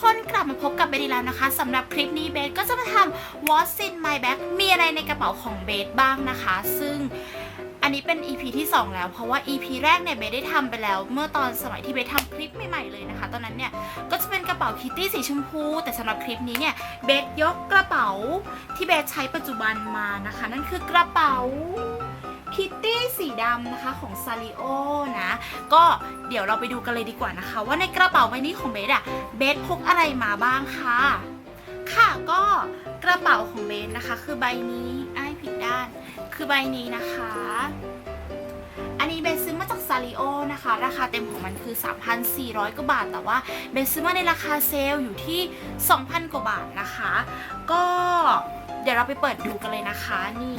คนกลับมาพบกับเบสอีกแล้วนะคะสำหรับคลิปนี้เบสก็จะมาทำ What's in my bag มีอะไรในกระเป๋าของเบสบ้างนะคะ ซึ่งอันนี้เป็น EP ที่ 2 แล้วเพราะว่า EP แรกเนี่ยเบสได้ทำไปแล้ว เมื่อตอนสมัยที่เบสทำคลิปใหม่ๆเลยนะคะ ตอนนั้นเนี่ยก็จะเป็นกระเป๋าคิตตี้สีชมพู แต่สำหรับคลิปนี้เนี่ยเบสยกกระเป๋าที่เบสใช้ปัจจุบันมานะคะ นั่นคือกระเป๋า คิตตี้สีดำนะคะของซาริโอนะ ก็เดี๋ยวเราไปดูกันเลยดีกว่านะคะ ว่าในกระเป๋าใบนี้ของเบสอะเบสพกอะไรมาบ้างคะค่ะก็กระเป๋าของเบสนะคะ คือใบนี้ไอ้ผิดด้าน คือใบนี้นะคะอันนี้เบสซื้อมาจากซาริโอนะคะ ราคาเต็มของมันคือ 3,400 กว่าบาท แต่ว่าเบสซื้อมาในราคาเซลล์อยู่ที่ 2,000 กว่าบาทนะคะ ก็เดี๋ยวเราไปเปิดดูกันเลยนะคะนี่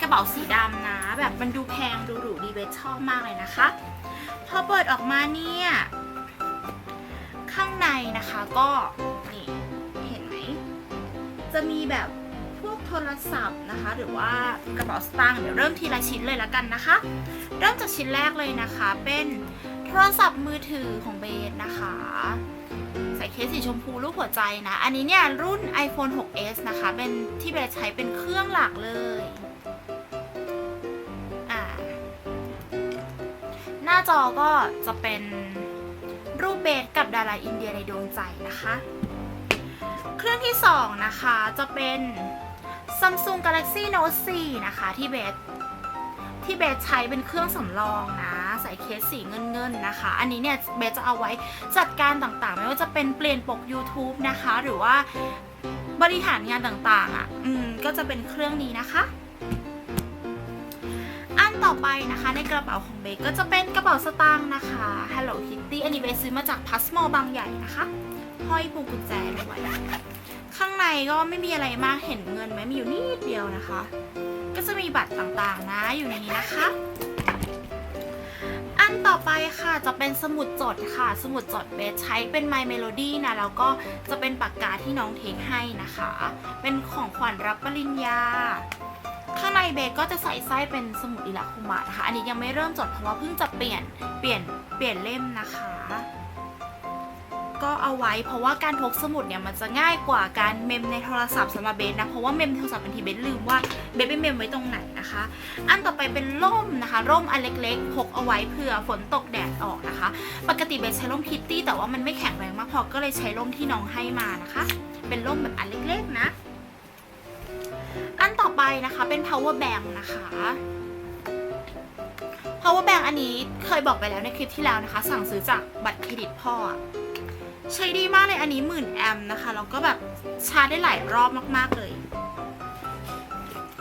กระเป๋าสีดำนะ แบบมันดูแพงดูหรูดีเบสชอบมากเลยนะคะ พอเปิดออกมาเนี่ย ข้างในนะคะก็นี่เห็นไหม จะมีแบบพวกโทรศัพท์นะคะ หรือว่ากระเป๋าสตางค์เดี๋ยวเริ่มทีละชิ้นเลยละกันนะคะ เริ่มจากชิ้นแรกเลยนะคะ เป็นโทรศัพท์มือถือของเบสนะคะใส่เคสสีชมพูรูปหัวใจนะ อันนี้เนี่ยรุ่น iPhone 6s นะคะ เป็นที่เบสใช้เป็นเครื่องหลักเลยาจอก็จะเป็นรูปเบสกับดาราอินเดียในดวงใจนะคะ เครื่องที่ 2 นะคะจะเป็น Samsung Galaxy Note 4 นะคะ ที่เบสที่เบสใช้เป็นเครื่องสำรองนะใส่เคสสีเงินเงินๆนะคะ อันนี้เนี่ยเบสจะเอาไว้จัดการต่างๆ ไม่ว่าจะเป็นเปลี่ยนปก YouTube นะคะ หรือว่าบริหารงานต่างๆอะ อืม ก็จะเป็นเครื่องนี้นะคะ ต่อไปนะคะ ในกระเป๋าของเบสก็จะเป็นกระเป๋าสตางค์นะคะ Hello Kitty อันนี้เบซื้อมาจากพัสมอบางใหญ่นะคะห้อยพวงกุญแจด้วยข้างในก็ไม่มีอะไรมากเห็นเงินไหมมีอยู่นิดเดียวนะคะ ก็จะมีบัตรต่างๆนะอยู่ในนี้นะคะ อันต่อไปค่ะจะเป็นสมุดจดค่ะ สมุดจดเบสใช้เป็น My Melody นะแล้วก็จะเป็นปากกาที่น้องเทคให้นะคะ เป็นของขวัญรับปริญญา ข้างในเบสก็จะใส่ไส้เป็นสมุดอิลักคุมะนะคะ อันนี้ยังไม่เริ่มจดเพราะว่าเพิ่งจะเปลี่ยนเปลี่ยนเปลี่ยนเล่มนะคะ ก็เอาไว้เพราะว่าการพกสมุดเนี่ยมันจะง่ายกว่าการเมมในโทรศัพท์สำหรับเบสนะเพราะว่าเมมโทรศัพท์บางทีเบสลืมว่าเบสไปเมมไว้ตรงไหนนะคะ อันต่อไปเป็นร่มนะคะ ร่มอันเล็กๆพกเอาไว้เผื่อฝนตกแดดออกนะคะ ปกติเบสใช้ร่มคิตตี้แต่ว่ามันไม่แข็งแรงมากพอก็เลยใช้ร่มที่น้องให้มานะคะ เป็นร่มแบบอันเล็กๆนะ นต่อไปนะคะ เป็น power bank นะคะ power bank อันนี้เคยบอกไปแล้วในคลิปที่แล้วนะคะ สั่งซื้อจากบัตรเครดิตพ่อ ใช้ดีมากเลยอันนี้หมื่นแอมนะคะ แล้วก็แบบชาร์จได้หลายรอบมาก ๆ เลย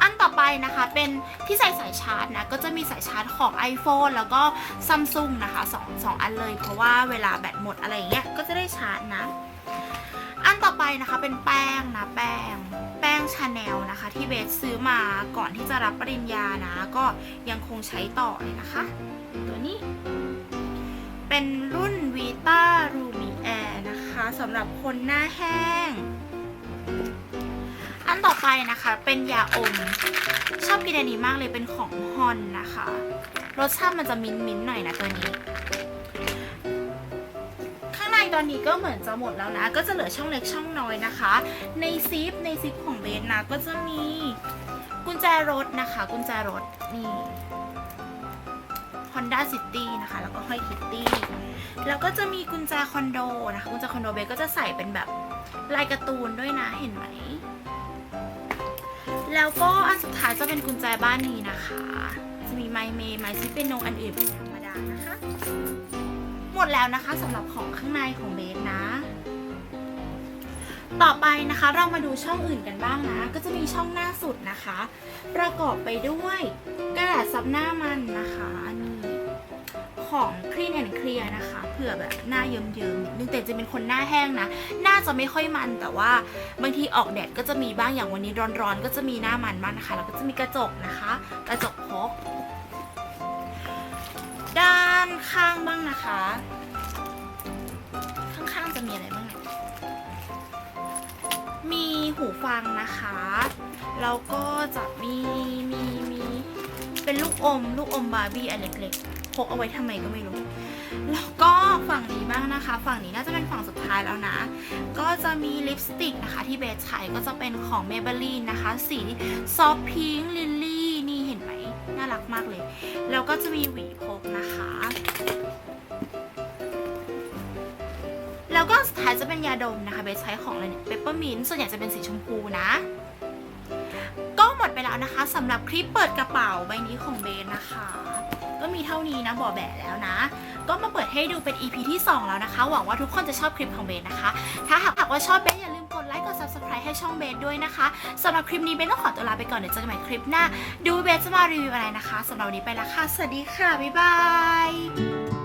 อันต่อไปนะคะเป็นที่ใส่สายชาร์จนะ ก็จะมีสายชาร์จของ iPhone แล้วก็ซัมซุงนะคะสองสองอันเลย เพราะว่าเวลาแบตหมดอะไรอย่างเงี้ย ก็จะได้ชาร์จนะ อันต่อไปนะคะเป็นแป้งนะแป้ง แป้งชาแนลนะคะ ที่เบสซื้อมาก่อนที่จะรับปริญญานะ ก็ยังคงใช้ต่อเลยนะคะ ตัวนี้ เป็นรุ่น Vita Rumi Air นะคะสำหรับคนหน้าแห้ง อันต่อไปนะคะเป็นยาอม ชอบกินอันนี้มากเลยเป็นของฮอนนะคะ รสชาติมันจะมิ้นมิ้นๆหน่อยนะตัวนี้ ตอนนี้ก็เหมือนจะหมดแล้วนะ ก็จะเหลือช่องเล็กช่องน้อยนะคะ ในซิปในซิปของเบสนะก็จะมีกุญแจรถนะคะ กุญแจรถนี่ Honda City นะคะ แล้วก็ห้อยคิตตี้แล้วก็จะมีกุญแจคอนโดนะคะ กุญแจคอนโดเบสก็จะใส่เป็นแบบลายการ์ตูนด้วยนะเห็นไหม แล้วก็อันสุดท้ายจะเป็นกุญแจบ้านนี้นะคะ จะมีไมเมย์ไมซิเป็นโนอันอื่นเป็นธรรมดานะคะ ดแล้วนะคะสำหรับของข้างในของเบสนะ ต่อไปนะคะเรามาดูช่องอื่นกันบ้างนะ ก็จะมีช่องหน้าสุดนะคะ ประกอบไปด้วยกระดาษซับหน้ามันนะคะนี่ของ Clean and Clear นะคะเผื่อแบบหน้าเยิ้มๆนิดนึงแต่จะเป็นคนหน้าแห้งนะ หน้าจะไม่ค่อยมันแต่ว่าบางทีออกแดดก็จะมีบ้างอย่างวันนี้ร้อนๆ ก็จะมีหน้ามันบ้างนะคะ แล้วก็จะมีกระจกนะคะ กระจกพก ข้างบ้างนะคะ ข้างๆจะมีอะไรบ้าง มีหูฟังนะคะ แล้วก็จะมีมีมีเป็นลูกอม ลูกอมบาร์บี้อันเล็กๆพกเอาไว้ทำไมก็ไม่รู้ แล้วก็ฝั่งนี้บ้างนะคะ ฝั่งนี้น่าจะเป็นฝั่งสุดท้ายแล้วนะ ก็จะมีลิปสติกนะคะที่เบสใช้ก็จะเป็นของ Maybelline นะคะ สีซอฟพิงลิลากเลย แล้วก็จะมีหวีพกนะคะ แล้วก็สุดท้ายจะเป็นยาดมนะคะเบสใช้ของอะไรเนี่ยเปปเปอร์มินต์ส่วนใหญ่จะเป็นสีชมพูนะ ก็หมดไปแล้วนะคะสำหรับคลิปเปิดกระเป๋าใบนี้ของเบสนะคะ ก็มีเท่านี้นะบอแบะแล้วนะ ก็มาเปิดให้ดูเป็น EP ที่ 2 แล้วนะคะ หวังว่าทุกคนจะชอบคลิปของเบนนะคะ ถ้าหากว่าชอบเบนอย่าลืมกดไลค์กด subscribe ให้ช่องเบนด้วยนะคะสำหรับคลิปนี้เบนต้องขอตัวลาไปก่อนเดี๋ยวเจอกันใหม่คลิปหน้า ดูเบนจะมารีวิวอะไรนะคะสำหรับวันนี้ไปและค่ะสวัสดีค่ะบ๊ายบาย